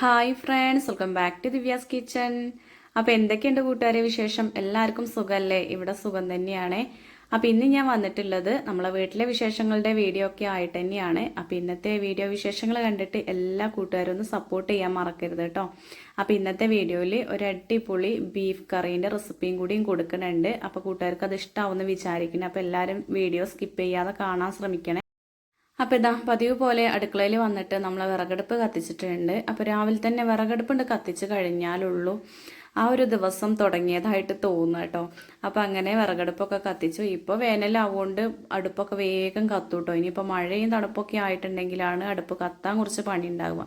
Hi friends welcome back to Divya's kitchen അപ്പോൾ എന്തൊക്കെയുണ്ട് കൂട്ടുകാരെ വിശേഷം? എല്ലാവർക്കും സുഖമല്ലേ ഇവിടെ സുഖം തന്നെയാണ്. അപ്പോൾ ഇന്ന് ഞാൻ വന്നിട്ടുള്ളത് നമ്മളെ വീട്ടിലെ വിശേഷങ്ങളുടെ വീഡിയോ ഒക്കെ ആയിട്ട് തന്നെയാണ്. അപ്പോൾ ഇന്നത്തെ വീഡിയോ വിശേഷങ്ങൾ കണ്ടിട്ട് എല്ലാ കൂട്ടുകാരും ഒന്ന് സപ്പോർട്ട് ചെയ്യാൻ മറക്കരുത് കേട്ടോ. അപ്പോൾ ഇന്നത്തെ വീഡിയോയിൽ ഒരു അടിപൊളി ബീഫ് കറീന്റെ റെസിപ്പിയും കൂടിയും കൊടുക്കുന്നുണ്ട്. അപ്പോൾ കൂട്ടുകാർക്ക് അത് ഇഷ്ടമാവുമെന്ന് വിചാരിക്കുന്നു. അപ്പോൾ എല്ലാവരും വീഡിയോ സ്കിപ്പ് ചെയ്യാതെ കാണാൻ ശ്രമിക്കണേ. അപ്പോൾ ഇതാ പതിവ് പോലെ അടുക്കളയിൽ വന്നിട്ട് നമ്മൾ വിറകടുപ്പ് കത്തിച്ചിട്ടുണ്ട്. അപ്പോൾ രാവിലെ തന്നെ വിറകടുപ്പുണ്ട് കത്തിച്ച് കഴിഞ്ഞാലുള്ളൂ. ആ ഒരു ദിവസം തുടങ്ങിയതായിട്ട് തോന്നുന്നു കേട്ടോ. അപ്പോൾ അങ്ങനെ വിറകടുപ്പൊക്കെ കത്തിച്ചു. ഇപ്പോൾ വേനലാവുകൊണ്ട് അടുപ്പൊക്കെ വേഗം കത്തും കേട്ടോ ഇനിയിപ്പോൾ മഴയും തണുപ്പൊക്കെ ആയിട്ടുണ്ടെങ്കിലാണ് അടുപ്പ് കത്താൻ കുറച്ച് പണി ഉണ്ടാവുക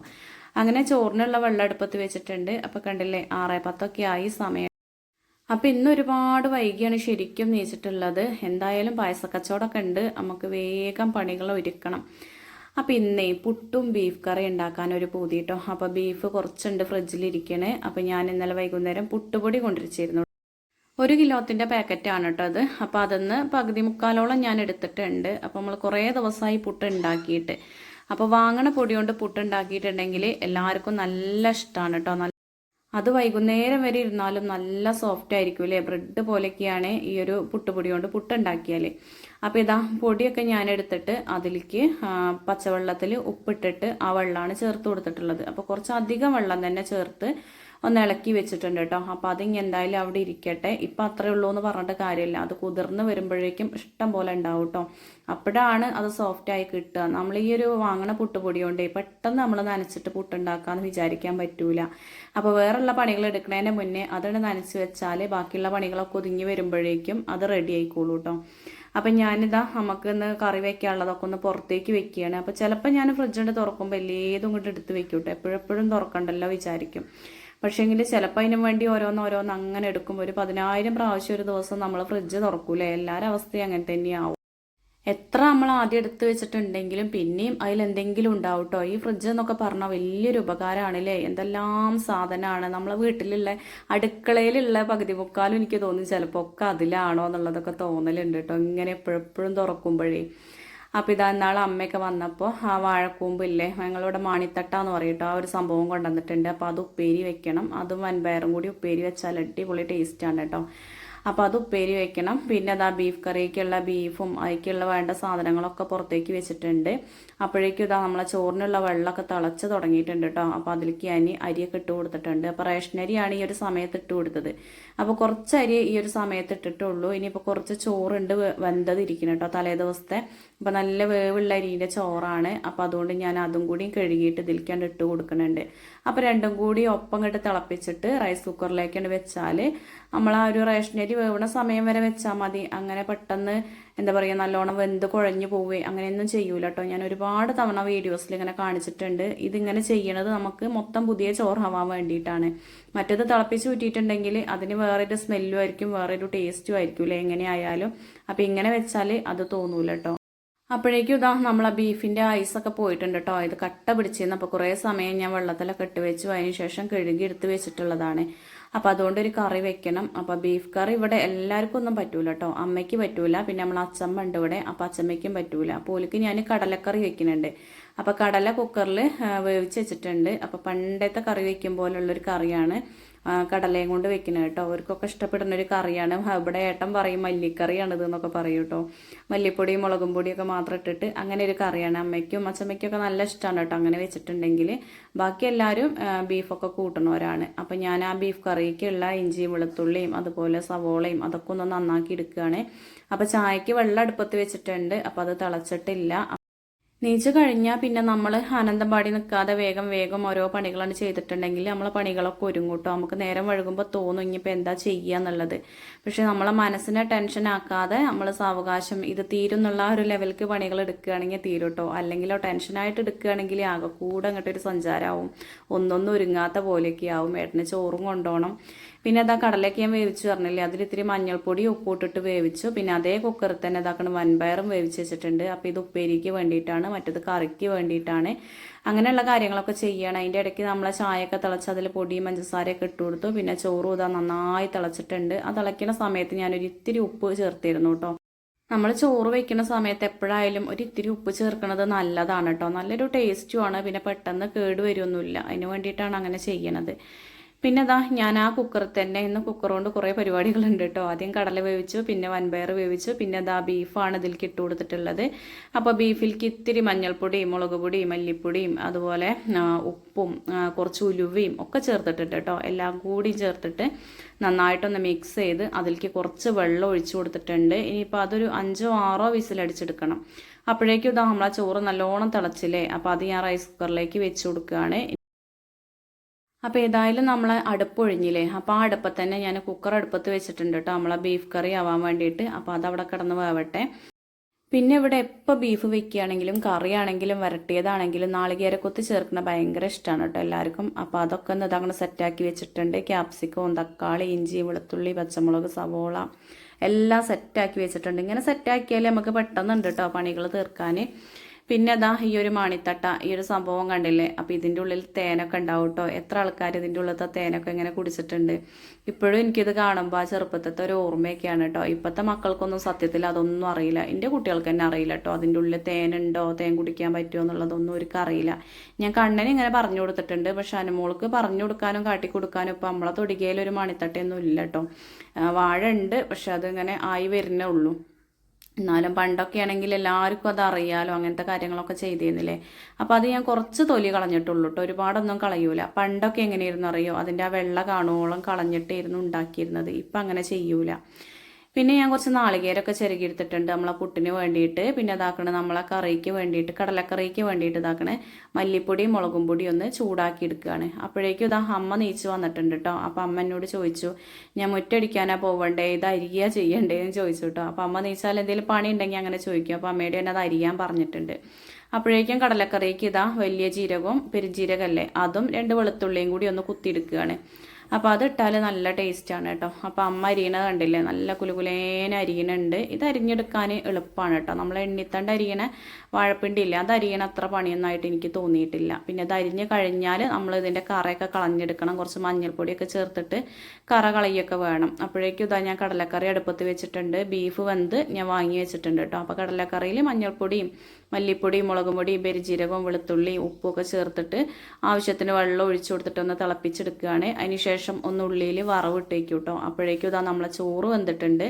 അങ്ങനെ ചോറിനുള്ള വെള്ളം അടുപ്പത്ത് വെച്ചിട്ടുണ്ട്. അപ്പോൾ കണ്ടില്ലേ ആറേ പത്തൊക്കെ ആയി സമയം. അപ്പം ഇന്ന് ഒരുപാട് വൈകിയാണ് ശരിക്കും നീച്ചിട്ടുള്ളത്. എന്തായാലും പായസക്കച്ചവടമൊക്കെ ഉണ്ട് നമുക്ക് വേഗം പണികൾ ഒരുക്കണം. അപ്പം ഇന്നേ പുട്ടും ബീഫ് കറി ഉണ്ടാക്കാൻ ഒരു പൂതി കേട്ടോ അപ്പോൾ ബീഫ് കുറച്ചുണ്ട് ഫ്രിഡ്ജിലിരിക്കണേ. അപ്പം ഞാൻ ഇന്നലെ വൈകുന്നേരം പുട്ടുപൊടി കൊണ്ടിരിച്ചിരുന്നു ഒരു കിലോത്തിന്റെ പാക്കറ്റാണ് കേട്ടോ അത്. അപ്പോൾ അതൊന്ന് പകുതി മുക്കാലോളം ഞാൻ എടുത്തിട്ടുണ്ട്. അപ്പോൾ നമ്മൾ കുറേ ദിവസമായി പുട്ട് ഉണ്ടാക്കിയിട്ട്. അപ്പോൾ വാങ്ങണ പൊടി കൊണ്ട് പുട്ട് ഉണ്ടാക്കിയിട്ടുണ്ടെങ്കിൽ എല്ലാവർക്കും നല്ല ഇഷ്ടമാണ് കേട്ടോ. അത് വൈകുന്നേരം വരെ ഇരുന്നാലും നല്ല സോഫ്റ്റ് ആയിരിക്കും അല്ലേ? ബ്രെഡ് പോലെയൊക്കെയാണ് ഈ ഒരു പുട്ടുപൊടി കൊണ്ട് പുട്ടുണ്ടാക്കിയാൽ അപ്പോൾ ഇതാ പൊടിയൊക്കെ ഞാൻ എടുത്തിട്ട് അതിലേക്ക് പച്ചവെള്ളത്തിൽ ഉപ്പിട്ടിട്ട് ആ വെള്ളമാണ് ചേർത്ത് കൊടുത്തിട്ടുള്ളത്. അപ്പോൾ കുറച്ച് അധികം വെള്ളം തന്നെ ചേർത്ത് ഒന്ന് ഇളക്കി വെച്ചിട്ടുണ്ട് കേട്ടോ. അപ്പോൾ അതിങ്ങ എന്തായാലും അവിടെ ഇരിക്കട്ടെ. ഇപ്പം അത്രേ ഉള്ളൂ എന്ന് പറഞ്ഞിട്ട് കാര്യമില്ല. അത് കുതിർന്ന് വരുമ്പോഴേക്കും ഇഷ്ടം പോലെ ഉണ്ടാവും കേട്ടോ. അപ്പോഴാണ് അത് സോഫ്റ്റായി കിട്ടുക. നമ്മൾ ഈ ഒരു വാങ്ങണ പുട്ടുപൊടി കൊണ്ടേ പെട്ടെന്ന് നമ്മൾ നനച്ചിട്ട് പുട്ടുണ്ടാക്കാമെന്ന് വിചാരിക്കാൻ പറ്റൂല. അപ്പോൾ വേറെയുള്ള പണികൾ എടുക്കുന്നതിന് മുന്നേ അതാണ് നനച്ച് വെച്ചാൽ ബാക്കിയുള്ള പണികളൊക്കെ ഒതുങ്ങി വരുമ്പോഴേക്കും അത് റെഡി ആയിക്കോളൂ കേട്ടോ. അപ്പം ഞാനിതാ നമുക്ക് ഇന്ന് കറി വെക്കാനുള്ളതൊക്കെ ഒന്ന് പുറത്തേക്ക് വെക്കുകയാണ്. അപ്പോൾ ചിലപ്പോൾ ഞാൻ ഫ്രിഡ്ജിന്റെ തുറക്കുമ്പോൾ എല്ലേതും ഇങ്ങോട്ട് എടുത്ത് വെക്കൂട്ടോ എപ്പോഴെപ്പോഴും തുറക്കണ്ടല്ലോ വിചാരിക്കും. പക്ഷേങ്കിൽ ചിലപ്പോൾ അതിനു വേണ്ടി ഓരോന്ന് ഓരോന്ന് അങ്ങനെ എടുക്കും ഒരു പതിനായിരം പ്രാവശ്യം ഒരു ദിവസം നമ്മൾ ഫ്രിഡ്ജ് തുറക്കൂലേ? എല്ലാവരും അവസ്ഥയും അങ്ങനെ തന്നെയാവും. എത്ര നമ്മൾ ആദ്യം എടുത്തു വെച്ചിട്ടുണ്ടെങ്കിലും പിന്നെയും അതിലെന്തെങ്കിലും ഉണ്ടാവും കേട്ടോ ഈ ഫ്രിഡ്ജ് എന്നൊക്കെ പറഞ്ഞാൽ വലിയൊരു ഉപകാരമാണല്ലേ എന്തെല്ലാം സാധനമാണ് നമ്മളെ വീട്ടിലുള്ള അടുക്കളയിലുള്ള പകുതി മുക്കാലും എനിക്ക് തോന്നി ചിലപ്പോൾ ഒക്കെ അതിലാണോ എന്നുള്ളതൊക്കെ തോന്നലുണ്ട് കേട്ടോ. ഇങ്ങനെ എപ്പോഴെപ്പോഴും തുറക്കുമ്പോഴേ. അപ്പോൾ ഇതാ നാളെ അമ്മയൊക്കെ വന്നപ്പോൾ ആ വാഴക്കൂമ്പില്ലേ ഞങ്ങളിവിടെ മാണിത്തട്ടാന്ന് പറയട്ടോ ആ ഒരു സംഭവം കൊണ്ടുവന്നിട്ടുണ്ട്. അപ്പോൾ അത് ഉപ്പേരി വെക്കണം. അതും വൻപയറും കൂടി ഉപ്പേരി വെച്ചാൽ അടിപൊളി ടേസ്റ്റാണ് കേട്ടോ. അപ്പോൾ അത് ഉപ്പേരി വെക്കണം. പിന്നെ അതാ ബീഫ് കറിക്കുള്ള ബീഫും അതിക്കുള്ള വേണ്ട സാധനങ്ങളൊക്കെ പുറത്തേക്ക് വെച്ചിട്ടുണ്ട്. അപ്പോഴേക്കും ഇതാ നമ്മളെ ചോറിനുള്ള വെള്ളമൊക്കെ തിളച്ച് തുടങ്ങിയിട്ടുണ്ട് കേട്ടോ അപ്പോൾ അതിലേക്ക് ഞാൻ അരിയൊക്കെ ഇട്ട് കൊടുത്തിട്ടുണ്ട്. അപ്പോൾ റേഷനരിയാണ് ഈ ഒരു സമയത്ത് ഇട്ട് കൊടുത്തത്. അപ്പോൾ കുറച്ച് അരി ഈ ഒരു സമയത്ത് ഇട്ടിട്ടുള്ളൂ. ഇനിയിപ്പോൾ കുറച്ച് ചോറുണ്ട് വെന്തതിരിക്കണം കേട്ടോ തലേ ദിവസത്തെ. അപ്പോൾ നല്ല വേവുള്ള അരിന്റെ ചോറാണ്. അപ്പോൾ അതുകൊണ്ട് ഞാൻ അതും കൂടി കഴുകിയിട്ട് ഇതിലേക്കാണ്ട് ഇട്ട് കൊടുക്കുന്നുണ്ട് അപ്പോൾ രണ്ടും കൂടി ഒപ്പം കെട്ട് തിളപ്പിച്ചിട്ട് റൈസ് കുക്കറിലേക്ക് വെച്ചാൽ നമ്മൾ ആ ഒരു റേഷൻ അരി വേവണ സമയം വരെ വെച്ചാൽ മതി. അങ്ങനെ പെട്ടെന്ന് എന്താ പറയുക നല്ലോണം വെന്ത് കുഴഞ്ഞു പോവേ. അങ്ങനെയൊന്നും ചെയ്യൂല കേട്ടോ ഞാൻ ഒരുപാട് തവണ വീഡിയോസിൽ ഇങ്ങനെ കാണിച്ചിട്ടുണ്ട്. ഇതിങ്ങനെ ചെയ്യണത് നമുക്ക് മൊത്തം പുതിയ ചോറാവാൻ വേണ്ടിയിട്ടാണ്. മറ്റേത് തിളപ്പിച്ച് ഊറ്റിയിട്ടുണ്ടെങ്കിൽ അതിന് വേറൊരു സ്മെല്ലും ആയിരിക്കും വേറൊരു ടേസ്റ്റും ആയിരിക്കും അല്ലേ എങ്ങനെയായാലും. അപ്പോൾ ഇങ്ങനെ വെച്ചാൽ അത് തോന്നൂല കേട്ടോ അപ്പോഴേക്കും ഇതാ നമ്മൾ ആ ബീഫിന്റെ ഐസൊക്കെ പോയിട്ടുണ്ട് കേട്ടോ ഇത് കട്ട പിടിച്ചിരുന്നു. അപ്പോൾ കുറേ സമയം ഞാൻ വെള്ളത്തിലൊക്കെ ഇട്ട് വെച്ചു. അതിന് ശേഷം കഴുകി എടുത്ത് വെച്ചിട്ടുള്ളതാണ്. അപ്പോൾ അതുകൊണ്ട് ഒരു കറി വെക്കണം. അപ്പോൾ ബീഫ് കറി ഇവിടെ എല്ലാവർക്കും ഒന്നും പറ്റൂല കേട്ടോ അമ്മയ്ക്ക് പറ്റൂല. പിന്നെ നമ്മൾ അച്ചമ്മ ഉണ്ട് ഇവിടെ. അപ്പോൾ അച്ചമ്മയ്ക്കും പറ്റൂല. അപ്പോൾ ഓലിക്ക് ഞാൻ കടലക്കറി വെക്കുന്നുണ്ട്. അപ്പോൾ കടല കുക്കറിൽ വേവിച്ച് വെച്ചിട്ടുണ്ട്. അപ്പോൾ പണ്ടത്തെ കറി വെക്കും പോലുള്ളൊരു കറിയാണ് കടലയും കൊണ്ട് വെക്കുന്നത് കേട്ടോ. അവർക്കൊക്കെ ഇഷ്ടപ്പെടുന്ന ഒരു കറിയാണ്. ഇവിടെ ഏട്ടൻ പറയും മല്ലിക്കറിയാണ് ഇതെന്നൊക്കെ പറയും കേട്ടോ. മല്ലിപ്പൊടിയും മുളകും പൊടിയൊക്കെ മാത്രം ഇട്ടിട്ട് അങ്ങനെ ഒരു കറിയാണ്. അമ്മയ്ക്കും അച്ഛമ്മയ്ക്കൊക്കെ നല്ല ഇഷ്ടമാണ് കേട്ടോ അങ്ങനെ വെച്ചിട്ടുണ്ടെങ്കിൽ. ബാക്കി എല്ലാവരും ബീഫൊക്കെ കൂട്ടണവരാണ് അപ്പം ഞാൻ ആ ബീഫ് കറിക്കുള്ള ഇഞ്ചിയും വെളുത്തുള്ളിയും അതുപോലെ സവോളയും അതൊക്കെ ഒന്ന് നന്നാക്കി എടുക്കുകയാണ്. അപ്പോൾ ചായക്ക് വെള്ളം അടുപ്പത്ത് വെച്ചിട്ടുണ്ട്. അപ്പോൾ അത് തിളച്ചിട്ടില്ല. നീച്ച് കഴിഞ്ഞാൽ പിന്നെ നമ്മൾ ആനന്ദം പാടി നിൽക്കാതെ വേഗം വേഗം ഓരോ പണികളാണ് ചെയ്തിട്ടുണ്ടെങ്കിൽ നമ്മളെ പണികളൊക്കെ ഒരുങ്ങൂട്ടോ. നമുക്ക് നേരം വഴുകുമ്പോൾ തോന്നും ഇനിയിപ്പോൾ എന്താ ചെയ്യുക എന്നുള്ളത്. പക്ഷെ നമ്മളെ മനസ്സിനെ ടെൻഷൻ ആക്കാതെ നമ്മൾ സാവകാശം ഇത് തീരുന്നുള്ള ഒരു ലെവലിലേക്ക് പണികൾ എടുക്കുകയാണെങ്കിൽ തീരുട്ടോ. അല്ലെങ്കിലോ ടെൻഷനായിട്ട് എടുക്കുകയാണെങ്കിൽ ആകെ കൂടെ അങ്ങോട്ടൊരു സഞ്ചാരമാവും ഒന്നൊന്നും ഒരുങ്ങാത്ത പോലെയൊക്കെ ആവും. ഏട്ടന് ചോറും കൊണ്ടുപോകണം പിന്നെ അതാ കടലൊക്കെ ഞാൻ വേവിച്ച് പറഞ്ഞില്ലേ? അതിൽ ഇത്തിരി മഞ്ഞൾപ്പൊടി ഉപ്പിട്ടിട്ട് വേവിച്ചു. പിന്നെ അതേ കുക്കറിൽ തന്നെ ഇതാക്കണം വൻപയറും വേവിച്ച് വെച്ചിട്ടുണ്ട്. അപ്പോൾ ഇത് ഉപ്പേരിക്ക് വേണ്ടിയിട്ടാണ് മറ്റത് കറിക്ക് വേണ്ടിയിട്ടാണ്. അങ്ങനെയുള്ള കാര്യങ്ങളൊക്കെ ചെയ്യണം. അതിന്റെ ഇടയ്ക്ക് നമ്മളെ ചായയൊക്കെ തിളച്ച് അതിൽ പൊടിയും പഞ്ചസാരയൊക്കെ ഇട്ട് കൊടുത്തു. പിന്നെ ചോറും ഇതാ നന്നായി തിളച്ചിട്ടുണ്ട്. ആ തിളയ്ക്കുന്ന സമയത്ത് ഞാനൊരു ഇത്തിരി ഉപ്പ് ചേർത്തിരുന്നു കേട്ടോ. നമ്മൾ ചോറ് വെക്കുന്ന സമയത്ത് എപ്പോഴായാലും ഒരു ഇത്തിരി ഉപ്പ് ചേർക്കുന്നത് നല്ലതാണ് കേട്ടോ. നല്ലൊരു ടേസ്റ്റുമാണ് പിന്നെ പെട്ടെന്ന് കേട് വരുമൊന്നുമില്ല അതിന് വേണ്ടിയിട്ടാണ് അങ്ങനെ ചെയ്യണത്. പിന്നെ ഇതാ ഞാൻ ആ കുക്കർ തന്നെ. ഇന്ന് കുക്കർ കൊണ്ട് കുറേ പരിപാടികളുണ്ട് കേട്ടോ ആദ്യം കടല വേവിച്ചു പിന്നെ വൻപയർ വേവിച്ചു പിന്നെ ഇതാ ബീഫാണ് ഇതിലേക്ക് ഇട്ട് കൊടുത്തിട്ടുള്ളത്. അപ്പോൾ ബീഫിലേക്ക് ഇത്തിരി മഞ്ഞൾപ്പൊടിയും മുളക് പൊടിയും മല്ലിപ്പൊടിയും അതുപോലെ ഉപ്പും കുറച്ച് ഉലുവയും ഒക്കെ ചേർത്തിട്ടുണ്ട് കേട്ടോ എല്ലാം കൂടി ചേർത്തിട്ട് നന്നായിട്ടൊന്ന് മിക്സ് ചെയ്ത് അതിലേക്ക് കുറച്ച് വെള്ളം ഒഴിച്ചു കൊടുത്തിട്ടുണ്ട്. ഇനിയിപ്പോൾ അതൊരു അഞ്ചോ ആറോ വിസിലടിച്ചെടുക്കണം അപ്പോഴേക്കും ഇതാ നമ്മളാ ചോറ് നല്ലോണം തിളച്ചില്ലേ? അപ്പോൾ അത് ഞാൻ റൈസ് കുക്കറിലേക്ക് വെച്ച് കൊടുക്കുകയാണ്. അപ്പോൾ ഏതായാലും നമ്മൾ അടുപ്പൊഴിഞ്ഞില്ലേ? അപ്പോൾ ആ അടുപ്പത്ത് തന്നെ ഞാൻ കുക്കർ അടുപ്പത്ത് വെച്ചിട്ടുണ്ട് കേട്ടോ നമ്മളെ ബീഫ് കറി ആവാൻ വേണ്ടിയിട്ട്. അപ്പോൾ അതവിടെ കിടന്ന് വേവട്ടെ. പിന്നെ ഇവിടെ എപ്പോൾ ബീഫ് വെക്കുകയാണെങ്കിലും കറിയാണെങ്കിലും വരട്ടിയതാണെങ്കിലും കൊത്തി ചേർക്കുന്ന ഭയങ്കര ഇഷ്ടമാണ് കേട്ടോ എല്ലാവർക്കും. അപ്പോൾ അതൊക്കെ ഒന്ന് ഇതങ്ങനെ സെറ്റാക്കി വെച്ചിട്ടുണ്ട്. ക്യാപ്സിക്കവും തക്കാളി ഇഞ്ചി വെളുത്തുള്ളി പച്ചമുളക് സവോള എല്ലാം സെറ്റാക്കി വെച്ചിട്ടുണ്ട്. ഇങ്ങനെ സെറ്റാക്കിയാൽ നമുക്ക് പെട്ടെന്നുണ്ട് കേട്ടോ പണികൾ തീർക്കാൻ പിന്നെ അതാ ഈ ഒരു മാണിത്തട്ട ഈ ഒരു സംഭവം കണ്ടില്ലേ? അപ്പോൾ ഇതിന്റെ ഉള്ളിൽ തേനൊക്കെ ഉണ്ടാവും കേട്ടോ എത്ര ആൾക്കാർ ഇതിന്റെ ഉള്ളിലത്തെ തേനൊക്കെ ഇങ്ങനെ കുടിച്ചിട്ടുണ്ട്. ഇപ്പോഴും എനിക്കിത് കാണുമ്പോൾ ആ ചെറുപ്പത്തെ ഒരു ഓർമ്മയൊക്കെയാണ് കേട്ടോ ഇപ്പോഴത്തെ മക്കൾക്കൊന്നും സത്യത്തിൽ അതൊന്നും അറിയില്ല. എന്റെ കുട്ടികൾക്ക് തന്നെ അറിയില്ല കേട്ടോ അതിന്റെ ഉള്ളിൽ തേനുണ്ടോ? തേൻ കുടിക്കാൻ പറ്റുമോ എന്നുള്ളതൊന്നും അവർക്ക് അറിയില്ല. ഞാൻ കണ്ണന് ഇങ്ങനെ പറഞ്ഞു കൊടുത്തിട്ടുണ്ട്. പക്ഷെ അനുമോൾക്ക് പറഞ്ഞു കൊടുക്കാനും കാട്ടി കൊടുക്കാനും ഇപ്പം നമ്മളെ തൊടികയിൽ ഒരു മണിത്തട്ടയൊന്നും ഇല്ല കേട്ടോ വാഴ ഉണ്ട്. പക്ഷെ അതിങ്ങനെ ആയി വരുന്നേ ഉള്ളൂ. എന്നാലും പണ്ടൊക്കെ ആണെങ്കിൽ എല്ലാവർക്കും അത് അറിയാലോ അങ്ങനത്തെ കാര്യങ്ങളൊക്കെ ചെയ്തിരുന്നില്ലേ? അപ്പോൾ അത് ഞാൻ കുറച്ച് തൊലി കളഞ്ഞിട്ടുള്ളൂ കേട്ടോ ഒരുപാടൊന്നും കളയൂല. പണ്ടൊക്കെ എങ്ങനെയായിരുന്നു അറിയോ? അതിന്റെ ആ വെള്ള കാണുവോളം കളഞ്ഞിട്ടായിരുന്നു ഉണ്ടാക്കിയിരുന്നത്. ഇപ്പം അങ്ങനെ ചെയ്യൂല. പിന്നെ ഞാൻ കുറച്ച് നാളികേരൊക്കെ ചെറുകിയെടുത്തിട്ടുണ്ട് നമ്മളെ പുട്ടിന് വേണ്ടിയിട്ട്. പിന്നെ ഇതാക്കണേ നമ്മളെ കറിക്ക് വേണ്ടിയിട്ട് കടലക്കറിക്ക് വേണ്ടിയിട്ട് ഇതാക്കണേ മല്ലിപ്പൊടിയും മുളകും പൊടിയും ഒന്ന് ചൂടാക്കി എടുക്കുകയാണ് അപ്പോഴേക്കും ഇതാ അമ്മ നീച്ച് വന്നിട്ടുണ്ട് കേട്ടോ അപ്പം അമ്മ എന്നോട് ചോദിച്ചു ഞാൻ മുറ്റടിക്കാനാ പോവണ്ടേ? ഇത് അരിയാ ചെയ്യണ്ടേ എന്ന് ചോദിച്ചു കേട്ടോ അപ്പം അമ്മ നീച്ചാൽ എന്തെങ്കിലും പണി ഉണ്ടെങ്കിൽ അങ്ങനെ ചോദിക്കും. അപ്പം അമ്മയുടെ തന്നെ അത് അരിയാൻ പറഞ്ഞിട്ടുണ്ട്. അപ്പോഴേക്കും കടലക്കറിക്ക് ഇതാ വലിയ ജീരകവും പെരുജീരകമല്ലേ അതും രണ്ട് വെളുത്തുള്ളിയും കൂടി ഒന്ന് കുത്തിയെടുക്കുകയാണ്. അപ്പോൾ അതിട്ടാൽ നല്ല ടേസ്റ്റാണ് കേട്ടോ. അപ്പോൾ അമ്മ അരിയണ കണ്ടില്ലേ? നല്ല കുലുകുലേന അരിയണുണ്ട്. ഇത് അരിഞ്ഞെടുക്കാൻ എളുപ്പമാണ് കേട്ടോ. നമ്മൾ എണ്ണിത്തണ്ട് അരിയണ വാഴപ്പിണ്ടി ഇല്ല? അത് അരിയണ അത്ര പണിയൊന്നായിട്ട് എനിക്ക് തോന്നിയിട്ടില്ല. പിന്നെ അത് അരിഞ്ഞ് കഴിഞ്ഞാൽ നമ്മൾ ഇതിന്റെ കറയൊക്കെ കളഞ്ഞെടുക്കണം. കുറച്ച് മഞ്ഞൾപ്പൊടിയൊക്കെ ചേർത്തിട്ട് കറ കളയൊക്കെ വേണം. അപ്പോഴേക്കും ഇതാ ഞാൻ കടലക്കറി അടുപ്പത്ത് വെച്ചിട്ടുണ്ട്. ബീഫ് വെന്ത് ഞാൻ വാങ്ങി വെച്ചിട്ടുണ്ട് കേട്ടോ. അപ്പോൾ കടലക്കറിയിൽ മഞ്ഞൾപ്പൊടിയും മല്ലിപ്പൊടിയും മുളക് പൊടിയും പെരുജീരകവും വെളുത്തുള്ളി ഒക്കെ ചേർത്തിട്ട് ആവശ്യത്തിന് വെള്ളം ഒഴിച്ചു കൊടുത്തിട്ട് ഒന്ന് തിളപ്പിച്ചെടുക്കുകയാണ് അതിനുശേഷം ഒന്ന് ഉള്ളിയിൽ വറവിട്ടേക്കും കേട്ടോ അപ്പോഴേക്കും ഇതാ നമ്മളെ ചോറ് വന്നിട്ടുണ്ട്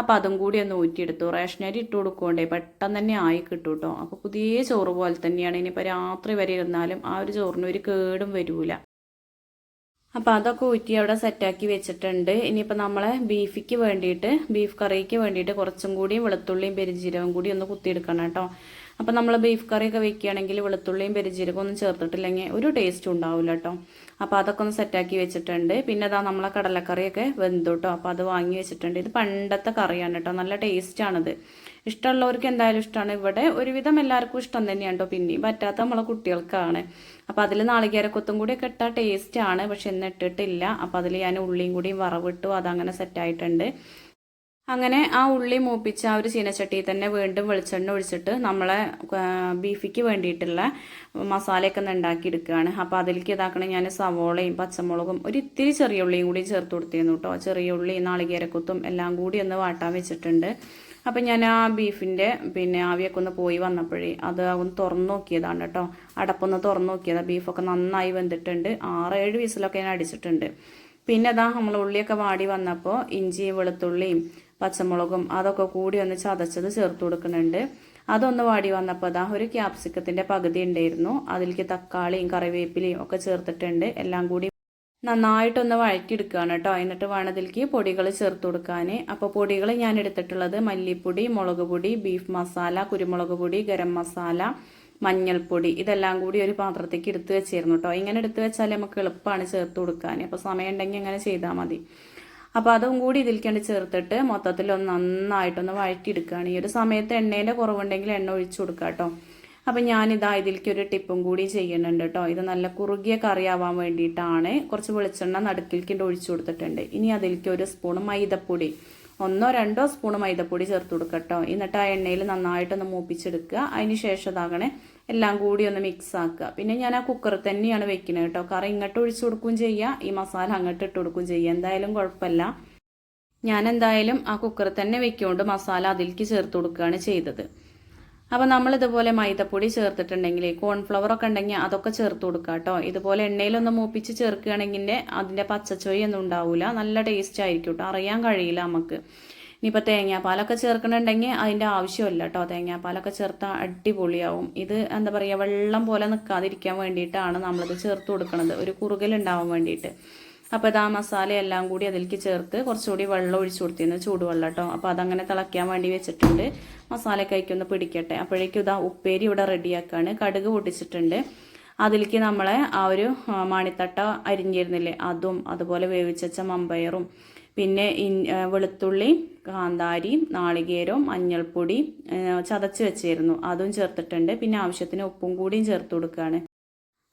അപ്പോൾ അതും കൂടി ഒന്ന് ഊറ്റിയെടുത്തു. റേഷനരി ഇട്ട് കൊടുക്കുകൊണ്ടേ പെട്ടെന്ന് തന്നെ ആയി കിട്ടും കേട്ടോ അപ്പോൾ പുതിയ ചോറ് പോലെ തന്നെയാണ്. ഇനിയിപ്പോൾ രാത്രി വരെ ഇരുന്നാലും ആ ഒരു ചോറിന് ഒരു കേടും വരൂല. അപ്പോൾ അതൊക്കെ ഊറ്റി അവിടെ സെറ്റാക്കി വെച്ചിട്ടുണ്ട്. ഇനിയിപ്പോൾ നമ്മളെ ബീഫിക്ക് വേണ്ടിയിട്ട് ബീഫ് കറിക്ക് വേണ്ടിയിട്ട് കുറച്ചും കൂടി വെളുത്തുള്ളിയും പെരിഞ്ചീരവും കൂടി ഒന്ന് കുത്തിയെടുക്കണം കേട്ടോ അപ്പോൾ നമ്മൾ ബീഫ് കറിയൊക്കെ വെക്കുകയാണെങ്കിൽ വെളുത്തുള്ളിയും പെരിജീരകം ഒന്നും ചേർത്തിട്ടില്ലെങ്കിൽ ഒരു ടേസ്റ്റ് ഉണ്ടാവില്ല കേട്ടോ അപ്പോൾ അതൊക്കെ ഒന്ന് സെറ്റാക്കി വെച്ചിട്ടുണ്ട്. പിന്നെ അതാ നമ്മളെ കടലക്കറിയൊക്കെ വെന്തു കേട്ടോ അപ്പോൾ അത് വാങ്ങി വെച്ചിട്ടുണ്ട്. ഇത് പണ്ടത്തെ കറിയാണ് കേട്ടോ നല്ല ടേസ്റ്റാണിത് ഇഷ്ടമുള്ളവർക്ക് എന്തായാലും ഇഷ്ടമാണ് ഇവിടെ ഒരുവിധം എല്ലാവർക്കും ഇഷ്ടം തന്നെയാണ് കേട്ടോ പിന്നെയും പറ്റാത്ത നമ്മളെ കുട്ടികൾക്കാണ്. അപ്പോൾ അതിൽ നാളികേരക്കൊത്തും കൂടിയൊക്കെ ഇട്ടാൽ ടേസ്റ്റാണ് പക്ഷെ ഇന്ന് ഇട്ടിട്ടില്ല. അപ്പോൾ അതിൽ ഞാൻ ഉള്ളിയും കൂടിയും വറവിട്ടു. അതങ്ങനെ സെറ്റായിട്ടുണ്ട് അങ്ങനെ ആ ഉള്ളി മൂപ്പിച്ച ആ ഒരു ചീനച്ചട്ടിയിൽ തന്നെ വീണ്ടും വെളിച്ചെണ്ണ ഒഴിച്ചിട്ട് നമ്മളെ ബീഫിക്ക് വേണ്ടിയിട്ടുള്ള മസാലയൊക്കെ ഒന്ന് ഉണ്ടാക്കിയെടുക്കുകയാണ് അപ്പോൾ അതിലേക്ക് ഇതാക്കണേ ഞാൻ സവോളയും പച്ചമുളകും ഒരു ഇത്തിരി ചെറിയ ഉള്ളിയും കൂടി ചേർത്ത് കൊടുത്തിരുന്നു കേട്ടോ ചെറിയ ഉള്ളി നാളികേരക്കുത്തും എല്ലാം കൂടി ഒന്ന് വാട്ടാൻ വെച്ചിട്ടുണ്ട്. അപ്പം ഞാൻ ആ ബീഫിന്റെ പിന്നെ ആവിയൊക്കെ ഒന്ന് പോയി വന്നപ്പോഴേ അത് ഒന്ന് തുറന്നു നോക്കിയതാണ് കേട്ടോ അടപ്പൊന്ന് തുറന്നു നോക്കിയതാണ് ബീഫൊക്കെ നന്നായി വെന്തിട്ടുണ്ട്. ആറ് ഏഴ് വീസിലൊക്കെ ഞാൻ അടിച്ചിട്ടുണ്ട്. പിന്നെ അതാ നമ്മൾ ഉള്ളിയൊക്കെ വാടി വന്നപ്പോൾ ഇഞ്ചിയും വെളുത്തുള്ളിയും പച്ചമുളകും അതൊക്കെ കൂടി ഒന്ന് ചതച്ചത് ചേർത്ത് കൊടുക്കുന്നുണ്ട്. അതൊന്ന് വാടി വന്നപ്പോൾ അതാ ഒരു ക്യാപ്സിക്കത്തിന്റെ പകുതി ഉണ്ടായിരുന്നു. അതിലേക്ക് തക്കാളിയും കറിവേപ്പിലയും ഒക്കെ ചേർത്തിട്ടുണ്ട്. എല്ലാം കൂടി നന്നായിട്ടൊന്ന് വഴറ്റിയെടുക്കുകയാണ് കേട്ടോ. എന്നിട്ട് വേണം ഇതിലേക്ക് പൊടികൾ ചേർത്ത് കൊടുക്കാൻ അപ്പോൾ പൊടികൾ ഞാൻ എടുത്തിട്ടുള്ളത് മല്ലിപ്പൊടി മുളക് പൊടി ബീഫ് മസാല കുരുമുളക് പൊടി ഗരം മസാല മഞ്ഞൾപ്പൊടി. ഇതെല്ലാം കൂടി ഒരു പാത്രത്തേക്ക് എടുത്ത് വെച്ചിരുന്നു കേട്ടോ. ഇങ്ങനെ എടുത്ത് വെച്ചാൽ നമുക്ക് എളുപ്പമാണ് ചേർത്ത് കൊടുക്കാൻ അപ്പോൾ സമയം ഉണ്ടെങ്കിൽ അങ്ങനെ ചെയ്താൽ മതി. അപ്പോൾ അതും കൂടി ഇതിലേക്കാണ്ട് ചേർത്തിട്ട് മൊത്തത്തിൽ ഒന്ന് നന്നായിട്ടൊന്ന് വഴറ്റിയെടുക്കുകയാണ്. ഈ ഒരു സമയത്ത് എണ്ണേന്റെ കുറവുണ്ടെങ്കിൽ എണ്ണ ഒഴിച്ചു കൊടുക്കുക കേട്ടോ. അപ്പം ഞാനിതാ ഇതിലേക്ക് ഒരു ടിപ്പും കൂടി ചെയ്യുന്നുണ്ട് കേട്ടോ. ഇത് നല്ല കുറുകിയ കറിയാവാൻ വേണ്ടിയിട്ടാണ് കുറച്ച് വെളിച്ചെണ്ണ നടുക്കിലേക്ക് ഒഴിച്ചു കൊടുത്തിട്ടുണ്ട്. ഇനി അതിലേക്ക് ഒരു സ്പൂൺ മൈദപ്പൊടി ഒന്നോ രണ്ടോ സ്പൂൺ മൈദപ്പൊടി ചേർത്ത് കൊടുക്കുക എന്നിട്ട് ആ എണ്ണയിൽ നന്നായിട്ടൊന്ന് മൂപ്പിച്ചെടുക്കുക. അതിന് ശേഷം ഇതാകണേ എല്ലാം കൂടി ഒന്ന് മിക്സ് ആക്കുക. പിന്നെ ഞാൻ ആ കുക്കറിൽ തന്നെയാണ് വെക്കുന്നത് കേട്ടോ. കറി ഇങ്ങോട്ട് ഒഴിച്ചു കൊടുക്കുകയും ചെയ്യുക ഈ മസാല അങ്ങോട്ട് ഇട്ട് കൊടുക്കുകയും ചെയ്യുക എന്തായാലും കുഴപ്പമില്ല. ഞാൻ എന്തായാലും ആ കുക്കറിൽ തന്നെ വെക്കൊണ്ട് മസാല അതിലേക്ക് ചേർത്ത് കൊടുക്കുകയാണ് ചെയ്തത്. അപ്പോൾ നമ്മൾ ഇതുപോലെ മൈദപ്പൊടി ചേർത്തിട്ടുണ്ടെങ്കിൽ കോൺഫ്ലവർ ഒക്കെ ഉണ്ടെങ്കിൽ അതൊക്കെ ചേർത്ത് കൊടുക്കുക കേട്ടോ. ഇതുപോലെ എണ്ണയിലൊന്ന് മൂപ്പിച്ച് ചേർക്കുകയാണെങ്കിൽ അതിന്റെ പച്ചച്ചൊയൊന്നും ഉണ്ടാവില്ല നല്ല ടേസ്റ്റ് ആയിരിക്കും കേട്ടോ. അറിയാൻ കഴിയില്ല നമുക്ക്. ഇനിയിപ്പോൾ തേങ്ങാപ്പാലൊക്കെ ചേർക്കണുണ്ടെങ്കിൽ അതിന്റെ ആവശ്യമില്ല കേട്ടോ തേങ്ങാപ്പാലൊക്കെ ചേർത്താൽ അടിപൊളിയാവും. ഇത് എന്താ പറയുക വെള്ളം പോലെ നിൽക്കാതിരിക്കാൻ വേണ്ടിയിട്ടാണ് നമ്മളിത് ചേർത്ത് കൊടുക്കുന്നത് ഒരു കുറുകലുണ്ടാവാൻ വേണ്ടിയിട്ട്. അപ്പോൾ ഇതാ മസാല എല്ലാം കൂടി അതിലേക്ക് ചേർത്ത് കുറച്ചുകൂടി വെള്ളം ഒഴിച്ചു കൊടുത്തിരുന്നു ചൂടുവെള്ളം കേട്ടോ അപ്പോൾ അതങ്ങനെ തിളയ്ക്കാൻ വേണ്ടി വെച്ചിട്ടുണ്ട്. മസാലക്കൈക്ക് ഒന്ന് പിടിക്കട്ടെ. അപ്പോഴേക്കും ഇതാ ഉപ്പേരി ഇവിടെ റെഡിയാക്കാണ്. കടുക് പൊട്ടിച്ചിട്ടുണ്ട്. അതിലേക്ക് നമ്മളെ ആ ഒരു മാണിത്തട്ട അരിഞ്ഞിരുന്നില്ലേ അതും അതുപോലെ വേവിച്ച മമ്പയറും പിന്നെ വെളുത്തുള്ളി കാന്താരി നാളികേരവും മഞ്ഞൾപ്പൊടി ചതച്ച് വെച്ചിരുന്നു. അതും ചേർത്തിട്ടുണ്ട്. പിന്നെ ആവശ്യത്തിന് ഉപ്പും കൂടിയും ചേർത്ത് കൊടുക്കുകയാണ്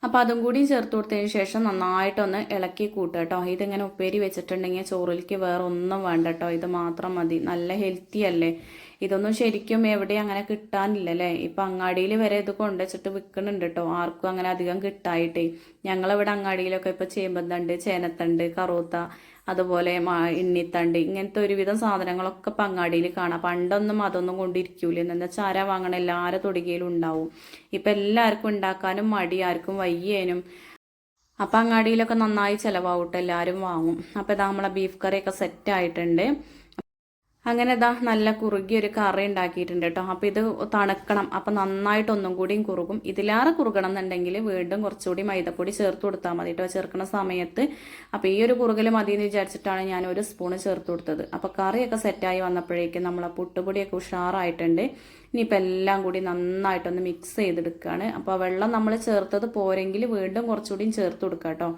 അപ്പോൾ അതും കൂടി ചേർത്ത് കൊടുത്തതിന് ശേഷം നന്നായിട്ടൊന്ന് ഇളക്കി കൂട്ടുക കേട്ടോ ഇതിങ്ങനെ ഉപ്പേരി വെച്ചിട്ടുണ്ടെങ്കിൽ ചോറിലേക്ക് വേറെ ഒന്നും വേണ്ട കേട്ടോ ഇത് മാത്രം മതി. നല്ല ഹെൽത്തി അല്ലേ? ഇതൊന്നും ശരിക്കും എവിടെ അങ്ങനെ കിട്ടാനില്ല അല്ലേ ഇപ്പം അങ്ങാടിയിൽ വരെ ഇത് കൊണ്ടുവച്ചിട്ട് വിൽക്കുന്നുണ്ട് കേട്ടോ ആർക്കും അങ്ങനെ അധികം കിട്ടായിട്ടേ. ഞങ്ങളിവിടെ അങ്ങാടിയിലൊക്കെ ഇപ്പോൾ ചേമ്പന്തണ്ട് ചേനത്തണ്ട് കറൂത്ത അതുപോലെ ഇണ്ണിത്തണ്ട് ഇങ്ങനത്തെ ഒരുവിധം സാധനങ്ങളൊക്കെ പങ്ങാടിയിൽ കാണാം. പണ്ടൊന്നും അതൊന്നും കൊണ്ടിരിക്കൂല. എന്താ ചാര വാങ്ങണ എല്ലാവരും തൊടുകയിലും ഉണ്ടാവും. ഇപ്പം എല്ലാവർക്കും ഉണ്ടാക്കാനും മടി ആർക്കും വയ്യേനും. അപ്പം അങ്ങാടിയിലൊക്കെ നന്നായി ചിലവാവട്ടെ എല്ലാവരും വാങ്ങും. അപ്പം ഇതാ നമ്മളെ ബീഫ് കറിയൊക്കെ സെറ്റ് ആയിട്ടുണ്ട്. അങ്ങനെ ഇതാ നല്ല കുറുകി ഒരു കറി ഉണ്ടാക്കിയിട്ടുണ്ട് കേട്ടോ. അപ്പോൾ ഇത് തണുക്കണം. അപ്പം നന്നായിട്ട് ഒന്നും കൂടിയും കുറുകും. ഇതിലേറെ കുറുകണം എന്നുണ്ടെങ്കിൽ വീണ്ടും കുറച്ചുകൂടി മൈദപ്പൊടി ചേർത്ത് കൊടുത്താൽ മതി കേട്ടോ. ചേർക്കുന്ന സമയത്ത് അപ്പോൾ ഈ ഒരു കുറുകൽ മതി എന്ന് വിചാരിച്ചിട്ടാണ് ഞാൻ ഒരു സ്പൂണ് ചേർത്ത് കൊടുത്തത്. അപ്പോൾ കറിയൊക്കെ സെറ്റായി വന്നപ്പോഴേക്കും നമ്മളെ പുട്ടുപൊടിയൊക്കെ ഉഷാറായിട്ടുണ്ട്. ഇനിയിപ്പോൾ എല്ലാം കൂടി നന്നായിട്ടൊന്ന് മിക്സ് ചെയ്തെടുക്കുകയാണ് അപ്പോൾ വെള്ളം നമ്മൾ ചേർത്തത് പോരെങ്കിൽ വീണ്ടും കുറച്ചുകൂടിയും ചേർത്ത് കൊടുക്കാം കേട്ടോ.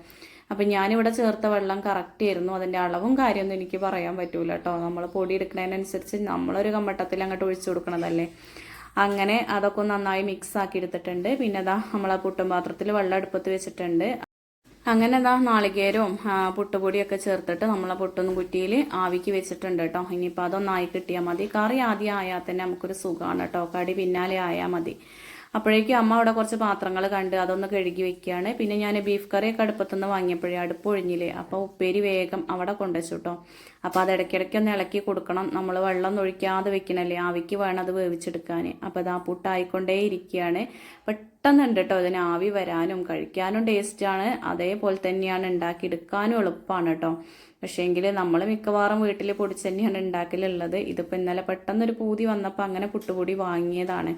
അപ്പം ഞാനിവിടെ ചേർത്ത വെള്ളം കറക്റ്റ് ആയിരുന്നു. അതിന്റെ അളവും കാര്യമൊന്നും എനിക്ക് പറയാൻ പറ്റൂല കേട്ടോ നമ്മൾ പൊടി എടുക്കുന്നതിനനുസരിച്ച് നമ്മളൊരു കമ്മട്ടത്തിൽ അങ്ങോട്ട് ഒഴിച്ചു കൊടുക്കണതല്ലേ. അങ്ങനെ അതൊക്കെ നന്നായി മിക്സ് ആക്കി എടുത്തിട്ടുണ്ട്. പിന്നെ അതാ നമ്മളെ പുട്ടും പാത്രത്തിൽ വെള്ളം അടുപ്പത്ത് വെച്ചിട്ടുണ്ട്. അങ്ങനെ അതാ നാളികേരവും പുട്ടുപൊടിയൊക്കെ ചേർത്തിട്ട് നമ്മളെ പൊട്ടൊന്നും കുറ്റിയിൽ ആവിക്ക് വെച്ചിട്ടുണ്ട് കേട്ടോ ഇനിയിപ്പോൾ അതൊന്നായി കിട്ടിയാൽ മതി. കറി ആദ്യം ആയാൽ തന്നെ നമുക്കൊരു സുഖമാണ് കേട്ടോ കടി പിന്നാലെ ആയാൽ മതി. അപ്പോഴേക്കും അമ്മ അവിടെ കുറച്ച് പാത്രങ്ങൾ കണ്ട് അതൊന്ന് കഴുകി വെക്കുകയാണ്. പിന്നെ ഞാൻ ബീഫ് കറിയൊക്കെ അടുപ്പത്തുനിന്ന് വാങ്ങിയപ്പോഴേ അടുപ്പ് ഒഴിഞ്ഞില്ലേ. അപ്പോൾ ഉപ്പേരി വേഗം അവിടെ കൊണ്ടുവച്ചു കേട്ടോ. അപ്പോൾ അത് ഇടയ്ക്കിടയ്ക്ക് ഒന്ന് ഇളക്കി കൊടുക്കണം. നമ്മൾ വെള്ളം ഒഴിക്കാതെ വെക്കണല്ലേ. ആവിക്ക് വേണം അത് വേവിച്ചെടുക്കാൻ. അപ്പോൾ അത് ആ പുട്ടായിക്കൊണ്ടേ ഇരിക്കുകയാണ്. പെട്ടെന്നുണ്ട് കേട്ടോ അതിന് ആവി വരാനും. കഴിക്കാനും ടേസ്റ്റാണ് അതേപോലെ തന്നെയാണ് ഉണ്ടാക്കിയെടുക്കാനും എളുപ്പമാണ് കേട്ടോ. പക്ഷേങ്കിൽ നമ്മൾ മിക്കവാറും വീട്ടിൽ പൊടിച്ച് തന്നെയാണ് ഉണ്ടാക്കലുള്ളത്. ഇതിപ്പോൾ ഇന്നലെ പെട്ടെന്നൊരു പൂതി വന്നപ്പോൾ അങ്ങനെ പുട്ടുപൊടി വാങ്ങിയതാണ്.